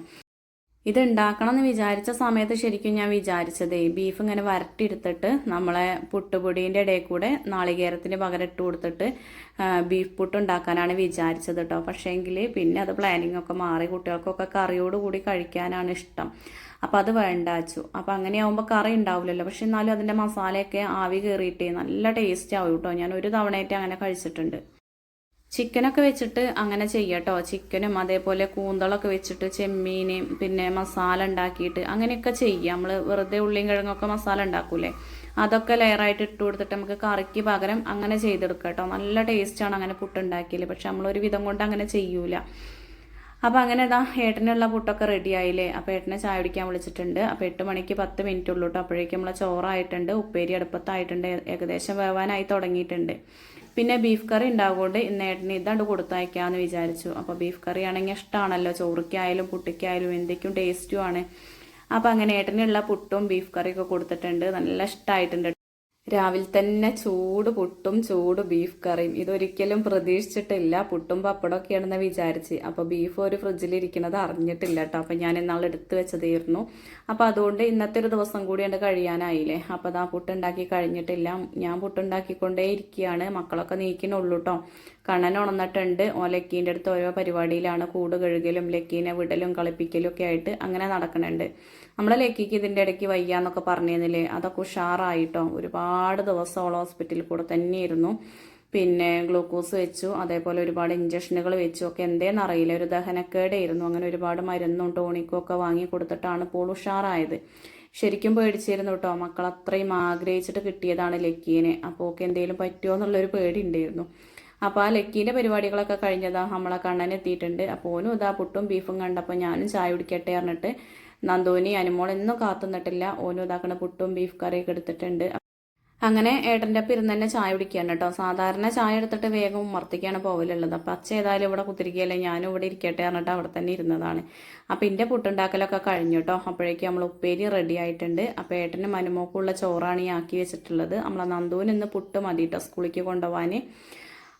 ഇത് ഉണ്ടാക്കണം എന്ന് വിചാരിച്ച സമയത്ത് ശരിക്കും ഞാൻ വിചാരിച്ചതേ ബീഫ് ഇങ്ങനെ വരട്ടിയെടുത്തിട്ട് നമ്മളെ പുട്ടുപൊടീന്റെ ഇടയിൽ കൂടെ നാളികേരത്തിന് പകരം ഇട്ട് കൊടുത്തിട്ട് ബീഫ് പുട്ട് ഉണ്ടാക്കാനാണ് വിചാരിച്ചത് കേട്ടോ പക്ഷേങ്കിൽ പിന്നെ അത് പ്ലാനിങ് ഒക്കെ മാറി കുട്ടികൾക്കൊക്കെ കറിയോട് കൂടി കഴിക്കാനാണ് ഇഷ്ടം. അപ്പോൾ അത് വേണ്ടാച്ചു. അപ്പോൾ അങ്ങനെയാവുമ്പോൾ കറി ഉണ്ടാവില്ലല്ലോ പക്ഷെ എന്നാലും അതിന്റെ മസാലയൊക്കെ ആവി കയറിയിട്ടേ നല്ല ടേസ്റ്റ് ആവും കേട്ടോ ഞാൻ ഒരു തവണയായിട്ട് അങ്ങനെ കഴിച്ചിട്ടുണ്ട്. ചിക്കനൊക്കെ വെച്ചിട്ട് അങ്ങനെ ചെയ്യട്ടോ ചിക്കനും അതേപോലെ കൂന്തളൊക്കെ വെച്ചിട്ട് ചെമ്മീന് പിന്നെ മസാല ഉണ്ടാക്കിയിട്ട് അങ്ങനെയൊക്കെ ചെയ്യാം. നമ്മൾ വെറുതെ ഉള്ളിയും കിഴങ്ങൊക്കെ മസാല ഉണ്ടാക്കൂലേ? അതൊക്കെ ലെയറായിട്ട് ഇട്ട് കൊടുത്തിട്ട് നമുക്ക് കറിക്ക് പകരം അങ്ങനെ ചെയ്തെടുക്കാം കേട്ടോ നല്ല ടേസ്റ്റാണ് അങ്ങനെ പുട്ടുണ്ടാക്കിയത് പക്ഷെ നമ്മളൊരു വിധം കൊണ്ട് അങ്ങനെ ചെയ്യൂല. അപ്പോൾ അങ്ങനെ ഇതാ ഏട്ടനുള്ള പുട്ടൊക്കെ റെഡി ആയില്ലേ? അപ്പോൾ ഏട്ടനെ ചായ കുടിക്കാൻ വിളിച്ചിട്ടുണ്ട്. അപ്പോൾ എട്ട് മണിക്ക് പത്ത് മിനിറ്റ് ഉള്ളൂ കേട്ടോ അപ്പോഴേക്കും നമ്മളെ ചോറായിട്ടുണ്ട് ഉപ്പേരി അടുപ്പത്തായിട്ടുണ്ട് ഏകദേശം വേവാനായി തുടങ്ങിയിട്ടുണ്ട്. പിന്നെ ബീഫ് കറി ഉണ്ടാവുകൊണ്ട് ഇന്ന് ഏട്ടന് ഇതാണ്ട് കൊടുത്തയക്കാമെന്ന് വിചാരിച്ചു. അപ്പോൾ ബീഫ് കറി ആണെങ്കിൽ ഇഷ്ടമാണല്ലോ ചോറിക്കായാലും പുട്ടിക്കായാലും എന്തൊക്കെയും ടേസ്റ്റുമാണ് അപ്പോൾ അങ്ങനെ ഏട്ടനുള്ള പുട്ടും ബീഫ് കറിയൊക്കെ കൊടുത്തിട്ടുണ്ട്. നല്ല ഇഷ്ടമായിട്ടുണ്ട് രാവിലെ തന്നെ ചൂട് പുട്ടും ചൂട് ബീഫ് കറിയും. ഇതൊരിക്കലും പ്രതീക്ഷിച്ചിട്ടില്ല. പുട്ടും പപ്പടമൊക്കെയാണെന്ന് വിചാരിച്ച്. അപ്പോൾ ബീഫ് ഒരു ഫ്രിഡ്ജിലിരിക്കുന്നത് അറിഞ്ഞിട്ടില്ല കേട്ടോ അപ്പോൾ ഞാൻ ഇന്നാൾ എടുത്തു വെച്ചതായിരുന്നു. അപ്പോൾ അതുകൊണ്ട് ഇന്നത്തെ ഒരു ദിവസം കൂടി ഉണ്ട് കഴിയാനായില്ലേ. അപ്പോൾ അതാ പുട്ടുണ്ടാക്കി കഴിഞ്ഞിട്ടില്ല. ഞാൻ പുട്ടുണ്ടാക്കിക്കൊണ്ടേ ഇരിക്കുകയാണ് മക്കളൊക്കെ നീക്കിനുള്ളൂ കേട്ടോ കണ്ണൻ ഉണർന്നിട്ടുണ്ട് ഓ ലക്കീന്റെ അടുത്ത് ഓരോ പരിപാടിയിലാണ്. കൂട് കഴുകലും ലക്കീനെ വിടലും കളിപ്പിക്കലും ഒക്കെ ആയിട്ട് അങ്ങനെ നടക്കുന്നുണ്ട് നമ്മളെ ലക്കിക്ക് ഇതിന്റെ ഇടയ്ക്ക് വയ്യാന്നൊക്കെ പറഞ്ഞിരുന്നില്ലേ? അതൊക്കെ ഉഷാറായിട്ടോ? ഒരുപാട് ദിവസം ഹോസ്പിറ്റലിൽ കൂടെ തന്നെയായിരുന്നു. പിന്നെ ഗ്ലൂക്കോസ് വെച്ചു അതേപോലെ ഒരുപാട് ഇഞ്ചക്ഷനുകൾ വെച്ചു. ഒക്കെ എന്തേന്ന് അറിയില്ല. ഒരു ദഹനക്കേടായിരുന്നു. അങ്ങനെ ഒരുപാട് മരുന്നും ടോണിക്കും ഒക്കെ വാങ്ങി കൊടുത്തിട്ടാണ് ഇപ്പോൾ ഉഷാറായത്. ശരിക്കും പേടിച്ചിരുന്നു കേട്ടോ. മക്കൾ അത്രയും ആഗ്രഹിച്ചിട്ട് കിട്ടിയതാണ് ലക്കീനെ. അപ്പോൾ ഒക്കെ എന്തെങ്കിലും പറ്റുമോ എന്നുള്ളൊരു പേടി ഉണ്ടായിരുന്നു അപ്പോൾ ആ ലക്കീന്റെ പരിപാടികളൊക്കെ കഴിഞ്ഞതാ നമ്മളെ കണ്ണനെത്തിയിട്ടുണ്ട് അപ്പോൾ ഓനും ഇതാ പുട്ടും ബീഫും കണ്ടപ്പോൾ ഞാനും ചായ കുടിക്കട്ടെ പറഞ്ഞിട്ട് നന്ദോനി അനുമോൾ എന്നും കാത്തുനിന്നിട്ടില്ല. ഓനും ഇതാക്കണ പുട്ടും ബീഫ് കറിയൊക്കെ എടുത്തിട്ടുണ്ട്. അങ്ങനെ ഏട്ടന്റെ അപ്പം ഇരുന്ന് തന്നെ ചായ കുടിക്കുകയാണ് കേട്ടോ. സാധാരണ ചായ എടുത്തിട്ട് വേഗം ഉമ്മർത്തിക്കാണ് പോകലുള്ളത് അപ്പം അച്ഛ ഏതായാലും ഇവിടെ കുത്തിരിക്കുകയല്ലേ? ഞാനും ഇവിടെ ഇരിക്കട്ടെ പറഞ്ഞിട്ട് അവിടെ തന്നെ ഇരുന്നതാണ്. അപ്പം എന്റെ പുട്ടുണ്ടാക്കലൊക്കെ കഴിഞ്ഞു കേട്ടോ. അപ്പോഴേക്കും നമ്മൾ ഉപ്പേരി റെഡി ആയിട്ടുണ്ട്. അപ്പോൾ ഏട്ടന് മനുമോക്കുള്ള ചോറാണ് ഈ ആക്കി വെച്ചിട്ടുള്ളത്. നമ്മളെ നന്ദുവിന് ഇന്ന് പുട്ട് മതി കേട്ടോ. സ്കൂളിലേക്ക് കൊണ്ടുപോകാൻ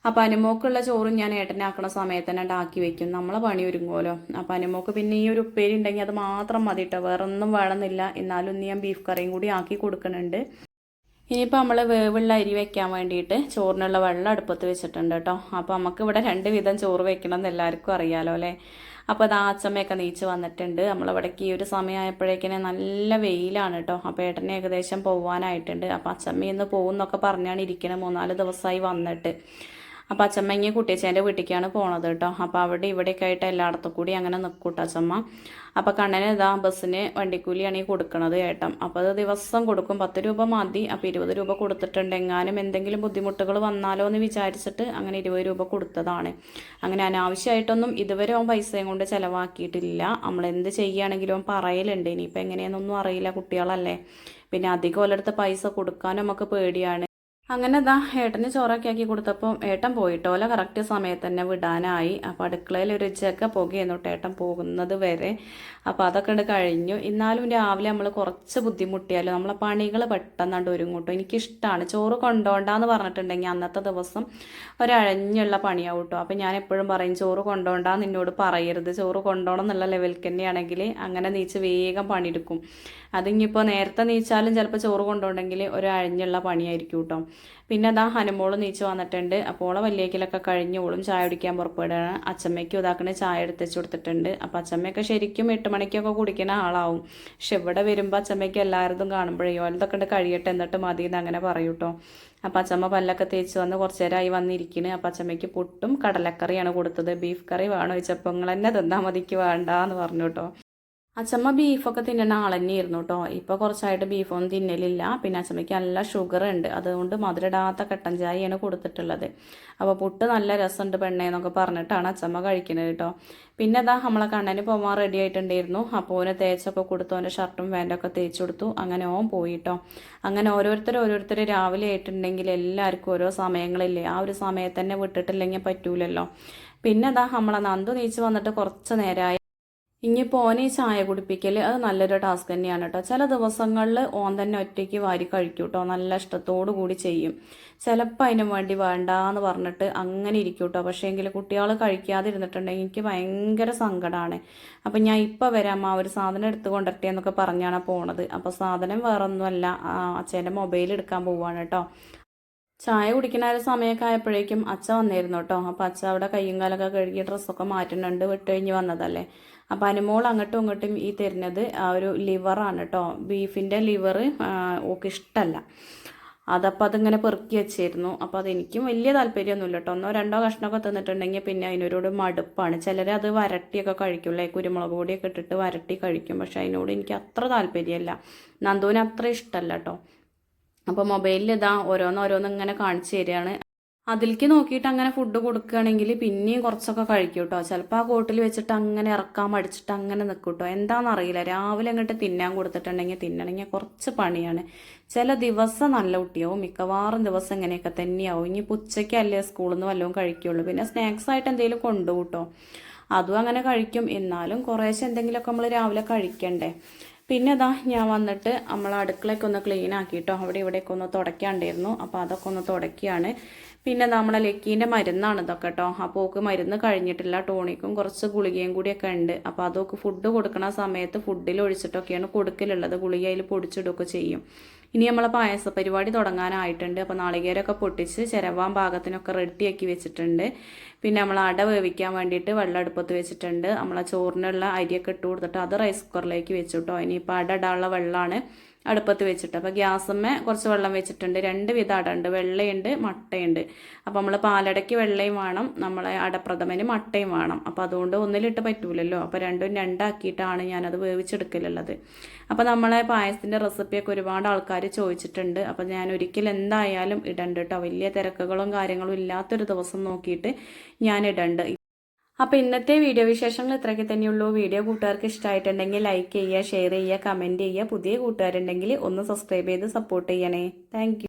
അപ്പം അനുമോക്കുള്ള ചോറും ഞാൻ ഏട്ടനാക്കണ സമയത്ത് തന്നെ ഉണ്ടാക്കി വെക്കും. നമ്മളെ പണി ഒരുങ്ങുമല്ലോ. അപ്പം അനുമോക്ക് പിന്നെ ഈ ഒരു ഉപ്പേരി ഉണ്ടെങ്കിൽ അത് മാത്രം മതി കേട്ടോ വേറെ ഒന്നും വേണമെന്നില്ല. എന്നാലും ഞാൻ ബീഫ് കറിയും കൂടി ആക്കി കൊടുക്കുന്നുണ്ട് ഇനിയിപ്പോൾ നമ്മൾ വേവുള്ള അരി വെക്കാൻ വേണ്ടിയിട്ട് ചോറിനുള്ള വെള്ളം അടുപ്പത്ത് വെച്ചിട്ടുണ്ട് കേട്ടോ അപ്പോൾ നമുക്ക് ഇവിടെ രണ്ട് വിധം ചോറ് വെക്കണം എന്ന് എല്ലാവർക്കും അറിയാലോ അല്ലേ? അപ്പോൾ അത് ആച്ചമ്മയൊക്കെ നീച്ച് വന്നിട്ടുണ്ട്. നമ്മളിവിടേക്ക് ഈ ഒരു സമയമായപ്പോഴേക്കിനെ നല്ല വെയിലാണ് കേട്ടോ അപ്പോൾ ഏട്ടനെ ഏകദേശം പോകാനായിട്ടുണ്ട് അപ്പോൾ അച്ചമ്മ ഇന്ന് പോകുന്നൊക്കെ പറഞ്ഞാണ് ഇരിക്കണത് മൂന്നാൽ ദിവസമായി വന്നിട്ട്. അപ്പോൾ അച്ചമ്മ ഇങ്ങനെ കുട്ടിയച്ചേന്റെ വീട്ടിലേക്കാണ് പോണത് കേട്ടോ അപ്പോൾ അവിടെ ഇവിടെയൊക്കെ ആയിട്ട് എല്ലായിടത്തും കൂടി അങ്ങനെ നിൽക്കൂട്ടോ അച്ചമ്മ. അപ്പോൾ കണ്ണന് ഇതാ ബസ്സിന് വണ്ടിക്കൂലിയാണ് ഈ കൊടുക്കണത് ഏട്ടം അപ്പോൾ അത് ദിവസം കൊടുക്കും. പത്ത് രൂപ മതി. അപ്പോൾ ഇരുപത് രൂപ കൊടുത്തിട്ടുണ്ട്. എങ്ങാനും എന്തെങ്കിലും ബുദ്ധിമുട്ടുകൾ വന്നാലോ എന്ന് വിചാരിച്ചിട്ട് അങ്ങനെ ഇരുപത് രൂപ കൊടുത്തതാണ്. അങ്ങനെ അനാവശ്യമായിട്ടൊന്നും ഇതുവരെ അവൻ പൈസയും കൊണ്ട് ചിലവാക്കിയിട്ടില്ല. നമ്മൾ എന്ത് ചെയ്യുകയാണെങ്കിലും അവൻ പറയലുണ്ട്. ഇനിയിപ്പോൾ എങ്ങനെയാണെന്നൊന്നും അറിയില്ല കുട്ടികളല്ലേ. പിന്നെ അധികം ഒരിടത്ത് പൈസ കൊടുക്കാനും നമുക്ക് പേടിയാണ്. അങ്ങനെ ഇതാ ഏട്ടന് ചോറൊക്കെ ആക്കി കൊടുത്തപ്പോൾ ഏട്ടൻ പോയിട്ടോ? ഓല കറക്റ്റ് സമയത്ത് തന്നെ വിടാനായി. അപ്പോൾ അടുക്കളയിൽ ഒരു ഉച്ചയൊക്കെ പുകയെന്നു ഏട്ടൻ പോകുന്നത് വരെ. അപ്പോൾ അതൊക്കെ ഉണ്ട് കഴിഞ്ഞു. എന്നാലും രാവിലെ നമ്മൾ കുറച്ച് ബുദ്ധിമുട്ടിയാലും? നമ്മളെ പണികൾ പെട്ടെന്നാണ്ട് ഒരുങ്ങൂട്ടോ? എനിക്കിഷ്ടമാണ് ചോറ് കൊണ്ടോണ്ടാന്ന് പറഞ്ഞിട്ടുണ്ടെങ്കിൽ അന്നത്തെ ദിവസം ഒരഴഞ്ഞുള്ള പണിയാവും കേട്ടോ അപ്പോൾ ഞാൻ എപ്പോഴും പറയും ചോറ് കൊണ്ടോണ്ടാന്ന് എന്നോട് പറയരുത്. ചോറ് കൊണ്ടോണം എന്നുള്ള ലെവലിൽ തന്നെയാണെങ്കിൽ അങ്ങനെ നീച്ച് വേഗം പണിയെടുക്കും. അതിങ്ങിപ്പോൾ നേരത്തെ നീച്ചാലും ചിലപ്പോൾ ചോറ് കൊണ്ടുണ്ടെങ്കിൽ ഒരു അഴിഞ്ഞുള്ള പണിയായിരിക്കും കേട്ടോ. പിന്നെ അതാ ഹനുമോൾ നീച്ച് വന്നിട്ടുണ്ട്. അപ്പോൾ ഓളെ വല്യേക്കിലൊക്കെ കഴിഞ്ഞ് ഓളും ചായ കുടിക്കാൻ പുറപ്പെടുകയാണ്. അച്ചമ്മയ്ക്കും ഇതാക്കണ ചായ എടുത്തുവെച്ച് കൊടുത്തിട്ടുണ്ട്. അപ്പോൾ അച്ചമ്മയൊക്കെ ശരിക്കും എട്ട് മണിക്കൊക്കെ കുടിക്കുന്ന ആളാവും. പക്ഷെ ഇവിടെ വരുമ്പോൾ അച്ചമ്മയ്ക്ക് എല്ലാവരും കാണുമ്പോഴേ ഓലതൊക്കെ ഉണ്ട് കഴിയട്ടെ എന്നിട്ട് മതി എന്ന് അങ്ങനെ പറയൂ കേട്ടോ. അപ്പം അച്ചമ്മ പല്ലൊക്കെ തേച്ച് വന്ന് കുറച്ച് നേരമായി വന്നിരിക്കുന്നു അപ്പം അച്ചമ്മയ്ക്ക് പുട്ടും കടലക്കറിയാണ് കൊടുത്തത്. ബീഫ് കറി വേണോ ചോദിച്ചപ്പോൾ എന്നെ തിന്നാൽ മതിക്ക് വേണ്ട എന്ന് പറഞ്ഞു കേട്ടോ. അച്ചമ്മ ബീഫൊക്കെ തിന്നുന്ന ആളന്നെയായിരുന്നു കേട്ടോ ഇപ്പോൾ കുറച്ചായിട്ട് ബീഫൊന്നും തിന്നലില്ല. പിന്നെ അച്ചമ്മയ്ക്ക് നല്ല ഷുഗർ ഉണ്ട് അതുകൊണ്ട് മധുരടാത്ത കട്ടൻ ചായയാണ് കൊടുത്തിട്ടുള്ളത്. അപ്പോൾ പുട്ട് നല്ല രസമുണ്ട് പെണ്ണേന്നൊക്കെ പറഞ്ഞിട്ടാണ് അച്ചമ്മ കഴിക്കുന്നത് കേട്ടോ പിന്നെ അതാ നമ്മളെ കണ്ണന് പോകാൻ റെഡി ആയിട്ടുണ്ടായിരുന്നു. അപ്പോൾ ഓന് തേച്ചൊക്കെ കൊടുത്തു. ഓന്റെ ഷർട്ടും പാന്റൊക്കെ തേച്ച് കൊടുത്തു. അങ്ങനെ ഓൻ പോയി കേട്ടോ അങ്ങനെ ഓരോരുത്തർ ഓരോരുത്തർ രാവിലെ ആയിട്ടുണ്ടെങ്കിൽ എല്ലാവർക്കും ഓരോ സമയങ്ങളില്ലേ. ആ ഒരു സമയത്ത് തന്നെ വിട്ടിട്ടില്ലെങ്കിൽ പറ്റൂലല്ലോ. പിന്നെ അതാ നമ്മളെ നന്ദു നീച്ച് വന്നിട്ട് കുറച്ച് നേരമായി ഇനിയിപ്പോൾ ഓനെ ചായ കുടിപ്പിക്കൽ അത് നല്ലൊരു ടാസ്ക് തന്നെയാണ് കേട്ടോ ചില ദിവസങ്ങളിൽ ഓൻ തന്നെ ഒറ്റയ്ക്ക് വാരി കഴിക്കും കേട്ടോ നല്ല ഇഷ്ടത്തോടു കൂടി ചെയ്യും. ചിലപ്പോൾ അതിന് വേണ്ടി വേണ്ട എന്ന് പറഞ്ഞിട്ട് അങ്ങനെ ഇരിക്കും കേട്ടോ പക്ഷേ എങ്കിൽ കുട്ടികൾ കഴിക്കാതിരുന്നിട്ടുണ്ടെങ്കിൽ എനിക്ക് ഭയങ്കര സങ്കടമാണ് അപ്പം ഞാൻ ഇപ്പോൾ വരാം ആ ഒരു സാധനം എടുത്ത് കൊണ്ടിട്ടേ എന്നൊക്കെ പറഞ്ഞാണ് പോണത്. അപ്പോൾ സാധനം വേറൊന്നുമല്ല അച്ഛന്റെ മൊബൈൽ എടുക്കാൻ പോവാണ് കേട്ടോ ചായ കുടിക്കുന്ന ഒരു സമയമൊക്കെ ആയപ്പോഴേക്കും അച്ഛ വന്നിരുന്നു കേട്ടോ അപ്പോൾ അച്ഛ അവിടെ കയ്യും കാലൊക്കെ കഴുകി ഡ്രസ്സൊക്കെ മാറ്റുന്നുണ്ട് വിട്ടുകഴിഞ്ഞ് വന്നതല്ലേ. അപ്പോൾ അനുമോൾ അങ്ങോട്ടും ഇങ്ങോട്ടും ഈ തരുന്നത് ആ ഒരു ലിവറാണ് കേട്ടോ ബീഫിന്റെ ലിവർ ഓക്ക് ഇഷ്ടമല്ല അതപ്പോൾ അതിങ്ങനെ പെറുക്കി വെച്ചിരുന്നു. അപ്പോൾ അതെനിക്കും വലിയ താല്പര്യമൊന്നുമില്ല കേട്ടോ ഒന്നോ രണ്ടോ കഷ്ണമൊക്കെ തന്നിട്ടുണ്ടെങ്കിൽ പിന്നെ അതിനോട് മടുപ്പാണ്. ചിലർ അത് വരട്ടിയൊക്കെ കഴിക്കുമല്ലേ? കുരുമുളക് പൊടിയൊക്കെ ഇട്ടിട്ട് വരട്ടി കഴിക്കും. പക്ഷെ അതിനോട് എനിക്ക് അത്ര താല്പര്യമല്ല. നന്ദുവിന് അത്ര ഇഷ്ടമല്ല കേട്ടോ അപ്പോൾ മൊബൈലിൽ ഇതാ ഓരോന്നോരോന്ന് ഇങ്ങനെ കാണിച്ചു തരികയാണ്. അതിലേക്ക് നോക്കിയിട്ട് അങ്ങനെ ഫുഡ് കൊടുക്കുകയാണെങ്കിൽ പിന്നെയും കുറച്ചൊക്കെ കഴിക്കും കേട്ടോ ചിലപ്പോൾ ആ കോട്ടിൽ വെച്ചിട്ട് അങ്ങനെ ഇറക്കാൻ മടിച്ചിട്ട് അങ്ങനെ നിൽക്കും കേട്ടോ എന്താണെന്ന് അറിയില്ല. രാവിലെ അങ്ങോട്ട് തിന്നാൻ കൊടുത്തിട്ടുണ്ടെങ്കിൽ തിന്നണമെങ്കിൽ കുറച്ച് പണിയാണ്. ചില ദിവസം നല്ല കുട്ടിയാവും. മിക്കവാറും ദിവസം ഇങ്ങനെയൊക്കെ തന്നെയാവും. ഇനി ഉച്ചയ്ക്കല്ലേ സ്കൂളിൽ നിന്ന് വല്ലതും കഴിക്കുള്ളൂ. പിന്നെ സ്നാക്സ് ആയിട്ട് എന്തെങ്കിലും കൊണ്ടുപോകും അതും അങ്ങനെ കഴിക്കും. എന്നാലും കുറേശ്ശെ എന്തെങ്കിലുമൊക്കെ നമ്മൾ രാവിലെ കഴിക്കണ്ടേ. പിന്നെ അതാ ഞാൻ വന്നിട്ട് നമ്മൾ അടുക്കളയൊക്കെ ഒന്ന് ക്ലീൻ ആക്കിയിട്ടോ അവിടെ ഇവിടെയൊക്കെ ഒന്ന് തുടയ്ക്കാണ്ടായിരുന്നു അപ്പോൾ അതൊക്കെ ഒന്ന് തുടയ്ക്കുകയാണ്. പിന്നെ നമ്മളെ ലക്കീന്റെ മരുന്നാണ് ഇതൊക്കെ കേട്ടോ അപ്പോൾ ഓക്ക് മരുന്ന് കഴിഞ്ഞിട്ടില്ല. ടോണിക്കും കുറച്ച് ഗുളികയും കൂടിയൊക്കെ ഉണ്ട്. അപ്പോൾ അതൊക്കെ ഫുഡ് കൊടുക്കുന്ന സമയത്ത് ഫുഡിൽ ഒഴിച്ചിട്ടൊക്കെയാണ് കൊടുക്കലുള്ളത്. ഗുളിക അതിൽ പൊടിച്ചിടുകയൊക്കെ ചെയ്യും. ഇനി നമ്മളെ പായസ പരിപാടി തുടങ്ങാനായിട്ടുണ്ട്. അപ്പോൾ നാളികേരമൊക്കെ പൊട്ടിച്ച് ചിരവാൻ പാകത്തിനൊക്കെ റെഡിയാക്കി വെച്ചിട്ടുണ്ട്. പിന്നെ നമ്മൾ അട വേവിക്കാൻ വേണ്ടിയിട്ട് വെള്ളം അടുപ്പത്ത് വെച്ചിട്ടുണ്ട്. നമ്മൾ ആ ചോറിനുള്ള അരിയൊക്കെ ഇട്ട് കൊടുത്തിട്ട് അത് റൈസ് കുക്കറിലേക്ക് വെച്ചിട്ടോ. ഇനിയിപ്പോൾ അട ഇടാനുള്ള വെള്ളമാണ് അടുപ്പത്ത് വെച്ചിട്ട്. അപ്പോൾ ഗ്യാസമ്മ കുറച്ച് വെള്ളം വെച്ചിട്ടുണ്ട്. രണ്ട് വിധ അട ഉണ്ട്. വെള്ളയുണ്ട് മട്ടയുണ്ട്. അപ്പോൾ നമ്മൾ പാലടയ്ക്ക് വെള്ളയും വേണം. നമ്മളെ അടപ്രഥമന് മട്ടയും വേണം. അപ്പോൾ അതുകൊണ്ട് ഒന്നിലിട്ട് പറ്റൂലല്ലോ. അപ്പോൾ രണ്ടും രണ്ടാക്കിയിട്ടാണ് ഞാനത് വേവിച്ചെടുക്കലുള്ളത്. അപ്പോൾ നമ്മളെ പായസത്തിന്റെ റെസിപ്പിയൊക്കെ ഒരുപാട് ആൾക്കാർ ചോദിച്ചിട്ടുണ്ട്. അപ്പോൾ ഞാൻ ഒരിക്കലും എന്തായാലും ഇടണ്ട് കേട്ടോ വലിയ തിരക്കുകളും കാര്യങ്ങളും ഇല്ലാത്തൊരു ദിവസം നോക്കിയിട്ട് ഇടണ്ട് അപ്പോൾ ഇന്നത്തെ വീഡിയോ വിശേഷങ്ങൾ ഇത്രയ്ക്ക് തന്നെയുള്ളൂ. വീഡിയോ കൂട്ടുകാർക്ക് ഇഷ്ടമായിട്ടുണ്ടെങ്കിൽ ലൈക്ക് ചെയ്യുക ഷെയർ ചെയ്യുക കമന്റ് ചെയ്യുക. പുതിയ കൂട്ടുകാരുണ്ടെങ്കിൽ ഒന്ന് സബ്സ്ക്രൈബ് ചെയ്ത് സപ്പോർട്ട് ചെയ്യണേ. താങ്ക്